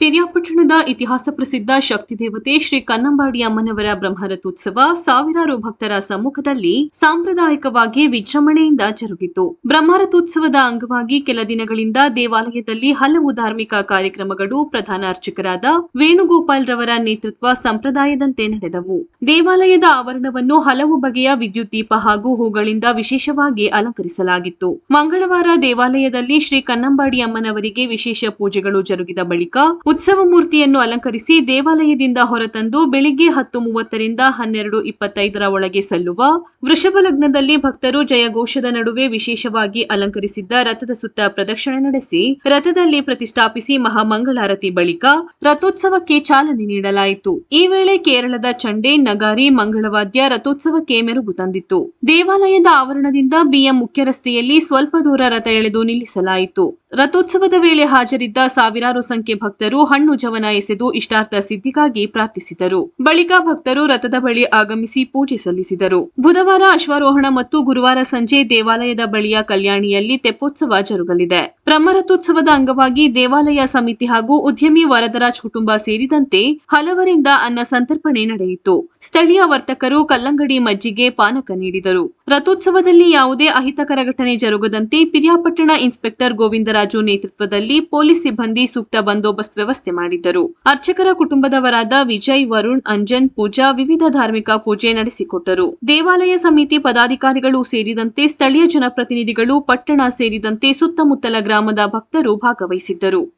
ಪಿರಿಯಾಪಟ್ಟಣದ ಇತಿಹಾಸ ಪ್ರಸಿದ್ಧ ಶಕ್ತಿ ದೇವತೆ ಶ್ರೀ ಕನ್ನಂಬಾಡಿ ಅಮ್ಮನವರ ಬ್ರಹ್ಮರಥೋತ್ಸವ ಸಾವಿರಾರು ಭಕ್ತರ ಸಮ್ಮುಖದಲ್ಲಿ ಸಾಂಪ್ರದಾಯಿಕವಾಗಿ ವಿಜೃಂಭಣೆಯಿಂದ ಜರುಗಿತು. ಬ್ರಹ್ಮರಥೋತ್ಸವದ ಅಂಗವಾಗಿ ಕೆಲ ದಿನಗಳಿಂದ ದೇವಾಲಯದಲ್ಲಿ ಹಲವು ಧಾರ್ಮಿಕ ಕಾರ್ಯಕ್ರಮಗಳು ಪ್ರಧಾನ ಅರ್ಚಕರಾದ ವೇಣುಗೋಪಾಲ್ ರವರ ನೇತೃತ್ವ ಸಂಪ್ರದಾಯದಂತೆ ನಡೆದವು. ದೇವಾಲಯದ ಆವರಣವನ್ನು ಹಲವು ಬಗೆಯ ವಿದ್ಯುತ್ ದೀಪ ಹಾಗೂ ಹೂಗಳಿಂದ ವಿಶೇಷವಾಗಿ ಅಲಂಕರಿಸಲಾಗಿತ್ತು. ಮಂಗಳವಾರ ದೇವಾಲಯದಲ್ಲಿ ಶ್ರೀ ಕನ್ನಂಬಾಡಿ ಅಮ್ಮನವರಿಗೆ ವಿಶೇಷ ಪೂಜೆಗಳು ಜರುಗಿದ ಬಳಿಕ ಉತ್ಸವ ಮೂರ್ತಿಯನ್ನು ಅಲಂಕರಿಸಿ ದೇವಾಲಯದಿಂದ ಹೊರತಂದು ಬೆಳಿಗ್ಗೆ ಹತ್ತು ಮೂವತ್ತರಿಂದ ಹನ್ನೆರಡು ಇಪ್ಪತ್ತೈದರ ಒಳಗೆ ಸಲ್ಲುವ ವೃಷಭ ಲಗ್ನದಲ್ಲಿ ಭಕ್ತರು ಜಯಘೋಷದ ನಡುವೆ ವಿಶೇಷವಾಗಿ ಅಲಂಕರಿಸಿದ್ದ ರಥದ ಸುತ್ತ ಪ್ರದಕ್ಷಿಣೆ ನಡೆಸಿ ರಥದಲ್ಲಿ ಪ್ರತಿಷ್ಠಾಪಿಸಿ ಮಹಾಮಂಗಳಾರತಿ ಬಳಿಕ ರಥೋತ್ಸವಕ್ಕೆ ಚಾಲನೆ ನೀಡಲಾಯಿತು. ಈ ವೇಳೆ ಕೇರಳದ ಚಂಡೆ, ನಗಾರಿ, ಮಂಗಳವಾದ್ಯ ರಥೋತ್ಸವಕ್ಕೆ ಮೆರುಗು ತಂದಿತ್ತು. ದೇವಾಲಯದ ಆವರಣದಿಂದ ಬಿಎಂ ಮುಖ್ಯ ರಸ್ತೆಯಲ್ಲಿ ಸ್ವಲ್ಪ ದೂರ ರಥ ಎಳೆದು ನಿಲ್ಲಿಸಲಾಯಿತು. ರಥೋತ್ಸವದ ವೇಳೆ ಹಾಜರಿದ್ದ ಸಾವಿರಾರು ಸಂಖ್ಯೆ ಭಕ್ತರು ಹಣ್ಣು ಜವನ ಎಸೆದು ಇಷ್ಟಾರ್ಥ ಸಿದ್ಧಿಗಾಗಿ ಪ್ರಾರ್ಥಿಸಿದರು. ಬಳಿಕ ಭಕ್ತರು ರಥದ ಬಳಿ ಆಗಮಿಸಿ ಪೂಜೆ ಸಲ್ಲಿಸಿದರು. ಬುಧವಾರ ಅಶ್ವಾರೋಹಣ ಮತ್ತು ಗುರುವಾರ ಸಂಜೆ ದೇವಾಲಯದ ಬಳಿಯ ಕಲ್ಯಾಣಿಯಲ್ಲಿ ತೆಪ್ಪೋತ್ಸವ ಜರುಗಲಿದೆ. ಬ್ರಹ್ಮರಥೋತ್ಸವದ ಅಂಗವಾಗಿ ದೇವಾಲಯ ಸಮಿತಿ ಹಾಗೂ ಉದ್ಯಮಿ ವರದರಾಜ್ ಕುಟುಂಬ ಸೇರಿದಂತೆ ಹಲವರಿಂದ ಅನ್ನ ಸಂತರ್ಪಣೆ ನಡೆಯಿತು. ಸ್ಥಳೀಯ ವರ್ತಕರು ಕಲ್ಲಂಗಡಿ ಮಜ್ಜಿಗೆ ಪಾನಕ ನೀಡಿದರು. ರಥೋತ್ಸವದಲ್ಲಿ ಯಾವುದೇ ಅಹಿತಕರ ಘಟನೆ ಜರುಗದಂತೆ ಪಿರಿಯಾಪಟ್ಟಣ ಇನ್ಸ್ಪೆಕ್ಟರ್ ಗೋವಿಂದರಾಜು ನೇತೃತ್ವದಲ್ಲಿ ಪೊಲೀಸ್ ಸಿಬ್ಬಂದಿ ಸೂಕ್ತ ಬಂದೋಬಸ್ತ್ ವ್ಯವಸ್ಥೆ ಮಾಡಿದ್ದರು. ಅರ್ಚಕರ ಕುಟುಂಬದವರಾದ ವಿಜಯ್, ವರುಣ್, ಅಂಜನ್, ಪೂಜಾ ವಿವಿಧ ಧಾರ್ಮಿಕ ಪೂಜೆ ನಡೆಸಿಕೊಟ್ಟರು. ದೇವಾಲಯ ಸಮಿತಿ ಪದಾಧಿಕಾರಿಗಳು ಸೇರಿದಂತೆ ಸ್ಥಳೀಯ ಜನಪ್ರತಿನಿಧಿಗಳು ಪಟ್ಟಣ ಸೇರಿದಂತೆ ಸುತ್ತಮುತ್ತಲ ಗ್ರಾಮದ ಭಕ್ತರು ಭಾಗವಹಿಸಿದ್ದರು.